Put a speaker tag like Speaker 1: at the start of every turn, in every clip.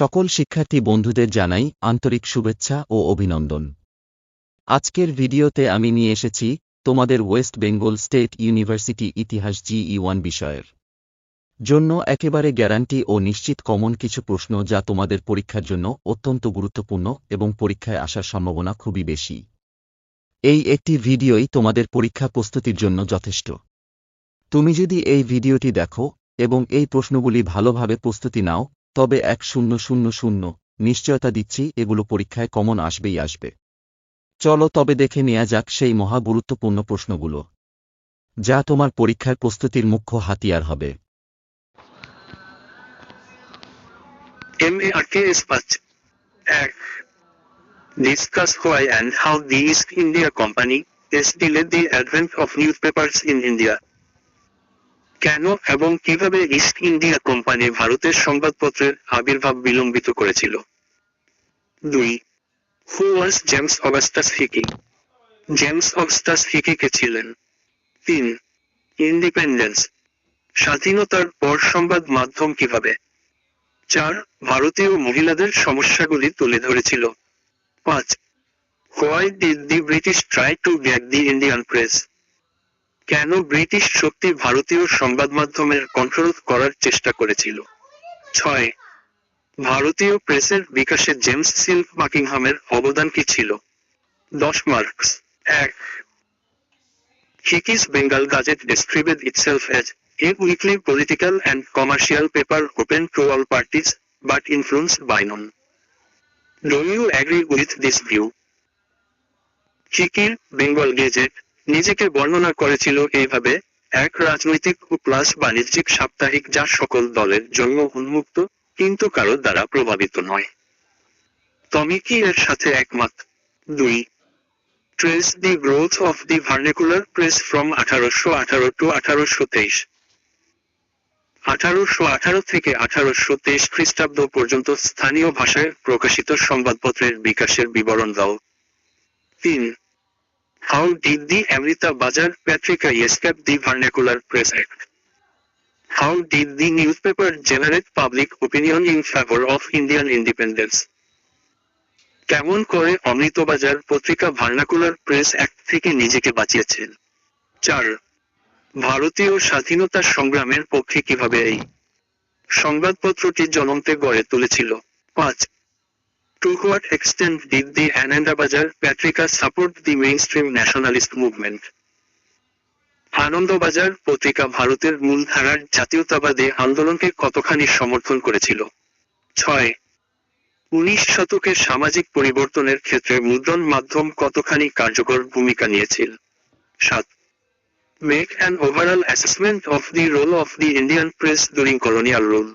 Speaker 1: সকল শিক্ষার্থী বন্ধুদের জানাই আন্তরিক শুভেচ্ছা ও অভিনন্দন। আজকের ভিডিওতে আমি নিয়ে এসেছি তোমাদের ওয়েস্ট বেঙ্গল স্টেট ইউনিভার্সিটি ইতিহাস জিই ওয়ান বিষয়ের জন্য একেবারে গ্যারান্টি ও নিশ্চিত কমন কিছু প্রশ্ন যা তোমাদের পরীক্ষার জন্য অত্যন্ত গুরুত্বপূর্ণ এবং পরীক্ষায় আসার সম্ভাবনা খুবই বেশি। এই একটি ভিডিওই তোমাদের পরীক্ষা প্রস্তুতির জন্য যথেষ্ট। তুমি যদি এই ভিডিওটি দেখো এবং এই প্রশ্নগুলি ভালোভাবে প্রস্তুতি নাও তবে এক শূন্য শূন্য শূন্য, নিশ্চয়তা দিচ্ছি, এগুলো পরীক্ষায় কমন আসবেই আসবে। চলো তবে দেখে নেওয়া যাক সেই মহা গুরুত্বপূর্ণ প্রশ্নগুলো। যা তোমার পরীক্ষার প্রস্তুতির মুখ্য হাতিয়ার হবে।
Speaker 2: MARKS পাঁচ এক Discuss why and how the East India Company has delayed the advent of newspapers in India. কেন এবং কীভাবে ইস্ট ইন্ডিয়া কোম্পানি ভারতের সংবাদপত্রের আবির্ভাব বিলম্বিত করেছিল? দুই who was James Augustus Hicky James Augustus Hicky কে ছিলেন। তিন ইন্ডিপেন্ডেন্স স্বাধীনতার পর সংবাদ মাধ্যম কীভাবে? চার, ভারতীয় মহিলাদের সমস্যাগুলি তুলে ধরেছিল। পাঁচ why the British try to get the Indian press কেন ব্রিটিশ শক্তি ভারতীয় সংবাদ মাধ্যমের কন্ট্রোল করার চেষ্টা করেছিল? ছয়, ভারতীয় প্রেসের বিকাশে জেমস সিল বাকিংহামের অবদান কি ছিল? দশ মার্কস। এক Hicky's Bengal Gazette described itself as a weekly political and commercial paper open to all parties but influenced by none do you agree with this view চিকির Bengal Gazette নিজেকে বর্ণনা করেছিল এইভাবে, এক রাজনৈতিক ও প্লাস বাণিজ্যিক সাপ্তাহিক যা সকল দলের জন্য উন্মুক্ত, কিন্তু কারও দ্বারা প্রভাবিত নয়। তুমি কি এর সাথে একমত। দুই, trace the growth of the vernacular press from আঠারোশো আঠারো to আঠারোশো তেইশ। আঠারোশো আঠারো থেকে আঠারোশো তেইশ খ্রিস্টাব্দ পর্যন্ত স্থানীয় ভাষায় প্রকাশিত সংবাদপত্রের বিকাশের বিবরণ দাও। তিন হাউ ডিড দি অমৃতা বাজার প্যাট্রিকা escape the vernacular press act? How did the newspaper generate public opinion in favor of Indian independence? কেমন করে অমৃতবাজার পত্রিকা ভার্নাকুলার প্রেস অ্যাক্ট থেকে নিজেকে বাঁচিয়েছেন? চার, ভারতীয় স্বাধীনতা সংগ্রামের পক্ষে কীভাবে এই সংবাদপত্রটি জনন্তে গড়ে তুলেছিল? পাঁচ what extent did the Anandabazar Patrika support the mainstream nationalist movement Anandabazar Patrika ভারতের মূলধারার জাতীয়তাবাদী আন্দোলনকে কতখানি সমর্থন করেছিল। ছয়, উনিশ শতকের সামাজিক পরিবর্তনের ক্ষেত্রে মুদ্রণ মাধ্যম কতখানি কার্যকর ভূমিকা নিয়েছিল? সাত make an overall assessment of the role of the Indian press during colonial rule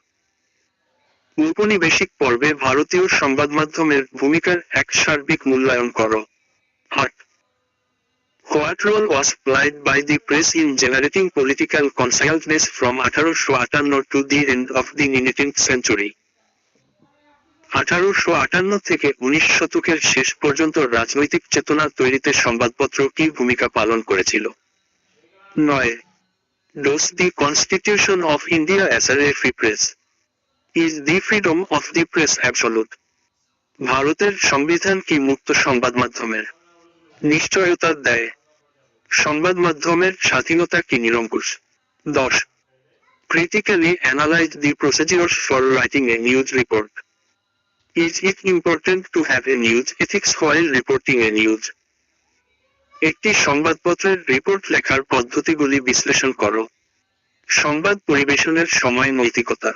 Speaker 2: ঔপনিবেশিক পর্বে ভারতীয় সংবাদ মাধ্যমের ভূমিকার এক সার্বিক মূল্যায়ন করো। আট। What role was played by the press in generating political consciousness from আঠারোশো আটান্ন to the end of the 19th century? আঠারোশো আটান্ন থেকে উনিশ শতকের শেষ পর্যন্ত রাজনৈতিক চেতনা তৈরিতে সংবাদপত্র কি ভূমিকা পালন করেছিল? নয়। Does the constitution of India as a free press is the freedom of the press absolute ভারতের সংবিধান কি মুক্ত সংবাদ মাধ্যমের? নিশ্চয়তা দেয়। সংবাদ মাধ্যমের স্বাধীনতা কি নিরঙ্কুশ? দশ। critically analyze the procedures for writing a news report. Is it important to have a news ethics while reporting a news? একটি সংবাদপত্রের রিপোর্ট লেখার পদ্ধতিগুলি বিশ্লেষণ করো। সংবাদ পরিবেশনের সময় নৈতিকতা।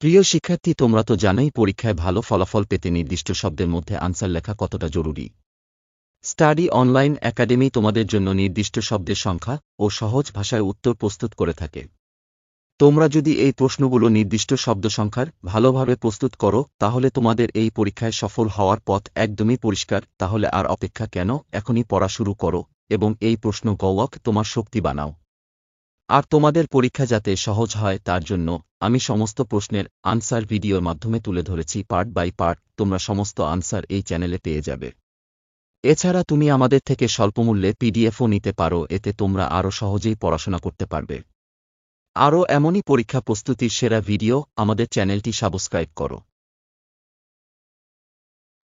Speaker 1: প্রিয় শিক্ষার্থী, তোমরা তো জানোই পরীক্ষায় ভালো ফলাফল পেতে নির্দিষ্ট শব্দের মধ্যে আনসার লেখা কতটা জরুরি। স্টাডি অনলাইন একাডেমি তোমাদের জন্য নির্দিষ্ট শব্দের সংখ্যা ও সহজ ভাষায় উত্তর প্রস্তুত করে থাকে। তোমরা যদি এই প্রশ্নগুলো নির্দিষ্ট শব্দ সংখ্যার ভালোভাবে প্রস্তুত করো, তাহলে তোমাদের এই পরীক্ষায় সফল হওয়ার পথ একদমই পরিষ্কার। তাহলে আর অপেক্ষা কেন? এখনই পড়া শুরু করো এবং এই প্রশ্ন গওয়াক, তোমার শক্তি বানাও। আর তোমাদের পরীক্ষা যাতে সহজ হয় তার জন্য আমি সমস্ত প্রশ্নের আনসার ভিডিওর মাধ্যমে তুলে ধরেছি পার্ট বাই পার্ট, তোমরা সমস্ত আনসার এই চ্যানেলে পেয়ে যাবে। এছাড়া তুমি আমাদের থেকে স্বল্পমূল্যে পিডিএফও নিতে পারো, এতে তোমরা আরও সহজেই পড়াশোনা করতে পারবে। আরও এমনই পরীক্ষা প্রস্তুতির সেরা ভিডিও আমাদের চ্যানেলটি সাবস্ক্রাইব করো।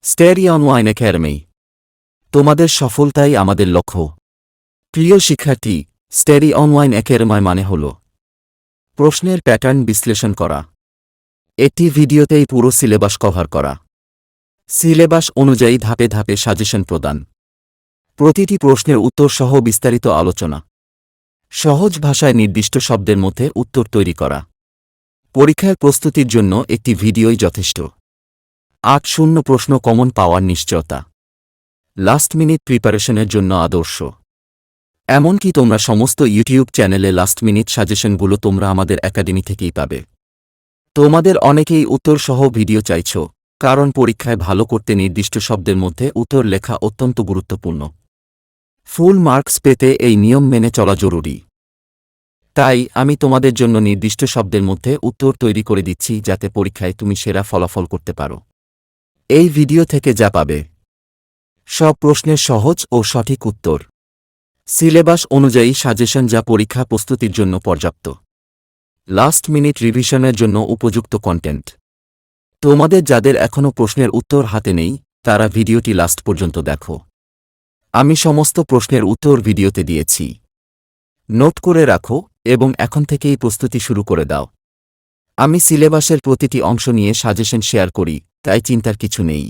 Speaker 1: স্টেরি অনলাইন একাডেমি তোমাদের সফলতাই আমাদের লক্ষ্য। প্রিয় শিক্ষার্থী স্টেরি অনলাইন একাডেমি মানে হল প্রশ্নের প্যাটার্ন বিশ্লেষণ করা। একটি ভিডিওতেই পুরো সিলেবাস কভার করা। সিলেবাস অনুযায়ী ধাপে ধাপে সাজেশন প্রদান। প্রতিটি প্রশ্নের উত্তর সহ বিস্তারিত আলোচনা। সহজ ভাষায় নির্দিষ্ট শব্দের মধ্যে উত্তর তৈরি করা। পরীক্ষার প্রস্তুতির জন্য একটি ভিডিওই যথেষ্ট। আট শূন্য প্রশ্ন কমন পাওয়ার নিশ্চয়তা। লাস্ট মিনিট প্রিপারেশনের জন্য আদর্শ। এমনকি তোমরা সমস্ত ইউটিউব চ্যানেলে লাস্ট মিনিট সাজেশনগুলো তোমরা আমাদের একাডেমি থেকেই পাবে। তোমাদের অনেকেই উত্তর সহ ভিডিও চাইছ, কারণ পরীক্ষায় ভালো করতে নির্দিষ্ট শব্দের মধ্যে উত্তর লেখা অত্যন্ত গুরুত্বপূর্ণ। ফুল মার্কস পেতে এই নিয়ম মেনে চলা জরুরি। তাই আমি তোমাদের জন্য নির্দিষ্ট শব্দের মধ্যে উত্তর তৈরি করে দিচ্ছি যাতে পরীক্ষায় তুমি সেরা ফলাফল করতে পারো। এই ভিডিও থেকে যা পাবে। সব প্রশ্নের সহজ ও সঠিক উত্তর। সিলেবাস অনুযায়ী সাজেশন যা পরীক্ষা প্রস্তুতির জন্য পর্যাপ্ত। লাস্ট মিনিট রিভিশনের জন্য উপযুক্ত কন্টেন্ট তোমাদের যাদের এখনও প্রশ্নের উত্তর হাতে নেই, তারা ভিডিওটি লাস্ট পর্যন্ত দেখো। আমি সমস্ত প্রশ্নের উত্তর ভিডিওতে দিয়েছি। নোট করে রাখো এবং এখন থেকেই প্রস্তুতি শুরু করে দাও। আমি সিলেবাসের প্রতিটি অংশ নিয়ে সাজেশন শেয়ার করি, তাই চিন্তার কিছু নেই।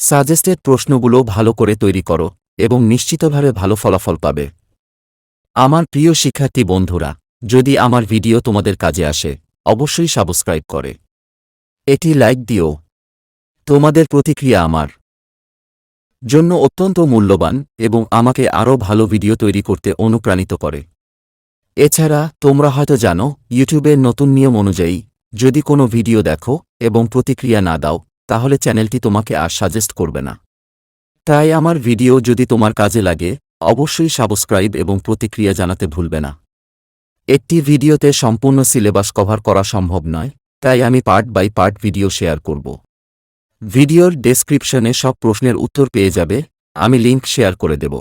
Speaker 1: সাজেস্টেড প্রশ্নগুলো ভালো করে তৈরি করো। এবং নিশ্চিতভাবে ভালো ফলাফল পাবে। আমার প্রিয় শিক্ষার্থী বন্ধুরা, যদি আমার ভিডিও তোমাদের কাজে আসে, অবশ্যই সাবস্ক্রাইব করে। এটি লাইক দিও। তোমাদের প্রতিক্রিয়া আমার জন্য অত্যন্ত মূল্যবান এবং আমাকে আরও ভালো ভিডিও তৈরি করতে অনুপ্রাণিত করে। এছাড়া, তোমরা হয়তো জানো ইউটিউবের নতুন নিয়ম অনুযায়ী, যদি কোনো ভিডিও দেখো এবং প্রতিক্রিয়া না দাও, তাহলে চ্যানেলটি তোমাকে আর সাজেস্ট করবে না। তাই আমার ভিডিও যদি তোমার কাজে লাগে, অবশ্যই সাবস্ক্রাইব এবং প্রতিক্রিয়া জানাতে ভুলবে না। একটি ভিডিওতে সম্পূর্ণ সিলেবাস কভার করা সম্ভব নয়, তাই আমি part by part video share করব। ভিডিওর ডেসক্রিপশনে সব প্রশ্নের উত্তর পেয়ে যাবে, আমি লিংক শেয়ার করে দেব।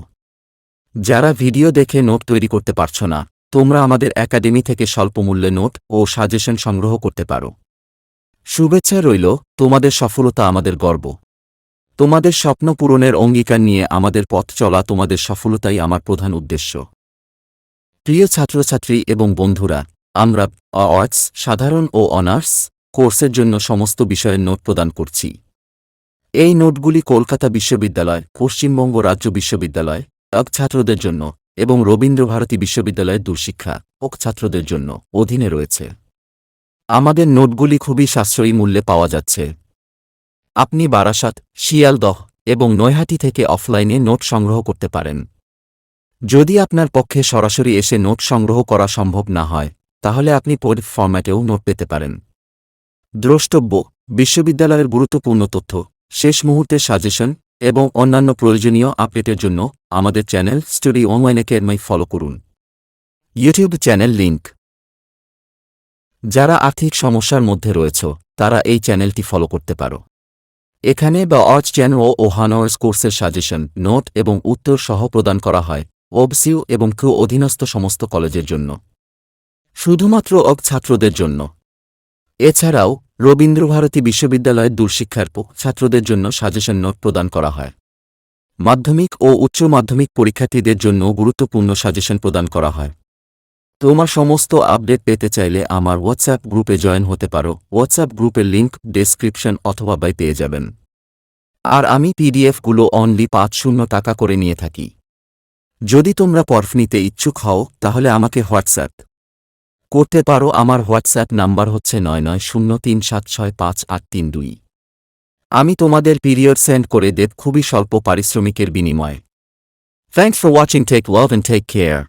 Speaker 1: যারা ভিডিও দেখে নোট তৈরি করতে পারছ না, তোমরা আমাদের একাডেমি থেকে স্বল্পমূল্যে নোট ও সাজেশন সংগ্রহ করতে পারো। শুভেচ্ছা রইল, তোমাদের সফলতা আমাদের গর্ব। তোমাদের স্বপ্ন পূরণের অঙ্গীকার নিয়ে আমাদের পথ চলা তোমাদের সফলতাই আমার প্রধান উদ্দেশ্য। প্রিয় ছাত্রছাত্রী এবং বন্ধুরা, আমরা আর্টস, সাধারণ ও অনার্স কোর্সের জন্য সমস্ত বিষয়ের নোট প্রদান করছি। এই নোটগুলি কলকাতা বিশ্ববিদ্যালয়, পশ্চিমবঙ্গ রাজ্য বিশ্ববিদ্যালয় অক ছাত্রদের জন্য এবং রবীন্দ্রভারতী বিশ্ববিদ্যালয়ের দুঃশিক্ষা ওক ছাত্রদের জন্য অধীনে রয়েছে। আমাদের নোটগুলি খুবই সাশ্রয়ী মূল্যে পাওয়া যাচ্ছে। আপনি বারাসাত শিয়ালদহ এবং নৈহাটি থেকে অফলাইনে নোট সংগ্রহ করতে পারেন। যদি আপনার পক্ষে সরাসরি এসে নোট সংগ্রহ করা সম্ভব না হয়, তাহলে আপনি পোড ফরম্যাটেও নোট পেতে পারেন। দ্রষ্টব্য, বিশ্ববিদ্যালয়ের গুরুত্বপূর্ণ তথ্য, শেষ মুহূর্তে সাজেশন এবং অন্যান্য প্রয়োজনীয় আপডেটের জন্য আমাদের channel Story Online Academy follow করুন। YouTube channel link. যারা আর্থিক সমস্যার মধ্যে রয়েছ, তারা এই চ্যানেলটি ফলো করতে পারো। এখানে বা অজ চ্যানেল ও হানওয়ার্স কোর্সের সাজেশন নোট এবং উত্তর সহ প্রদান করা হয় ওবসিউ এবং ক্রু অধীনস্থ সমস্ত কলেজের জন্য। শুধুমাত্র অগ ছাত্রদের জন্য। এছাড়াও, রবীন্দ্রভারতী বিশ্ববিদ্যালয়ের দূরশিক্ষার ছাত্রদের জন্য সাজেশন নোট প্রদান করা হয়। মাধ্যমিক ও উচ্চ মাধ্যমিক পরীক্ষার্থীদের জন্য গুরুত্বপূর্ণ সাজেশন প্রদান করা হয়। তোমার সমস্ত আপডেট পেতে চাইলে আমার হোয়াটসঅ্যাপ গ্রুপে জয়েন হতে পারো। হোয়াটসঅ্যাপ গ্রুপের লিঙ্ক ডেসক্রিপশন অথবা বাই পেয়ে যাবেন। আর আমি পিডিএফগুলো অনলি পাঁচ শূন্য টাকা করে নিয়ে থাকি। যদি তোমরা পরফ নিতে ইচ্ছুক হও, তাহলে আমাকে হোয়াটসঅ্যাপ করতে পারো। আমার হোয়াটসঅ্যাপ নাম্বার হচ্ছে নয় নয় শূন্য তিন সাত ছয় পাঁচ আট তিন দুই। আমি তোমাদের পিরিয়ড সেন্ড করে দেব খুবই স্বল্প পারিশ্রমিকের বিনিময়ে। Thanks for watching take love and take care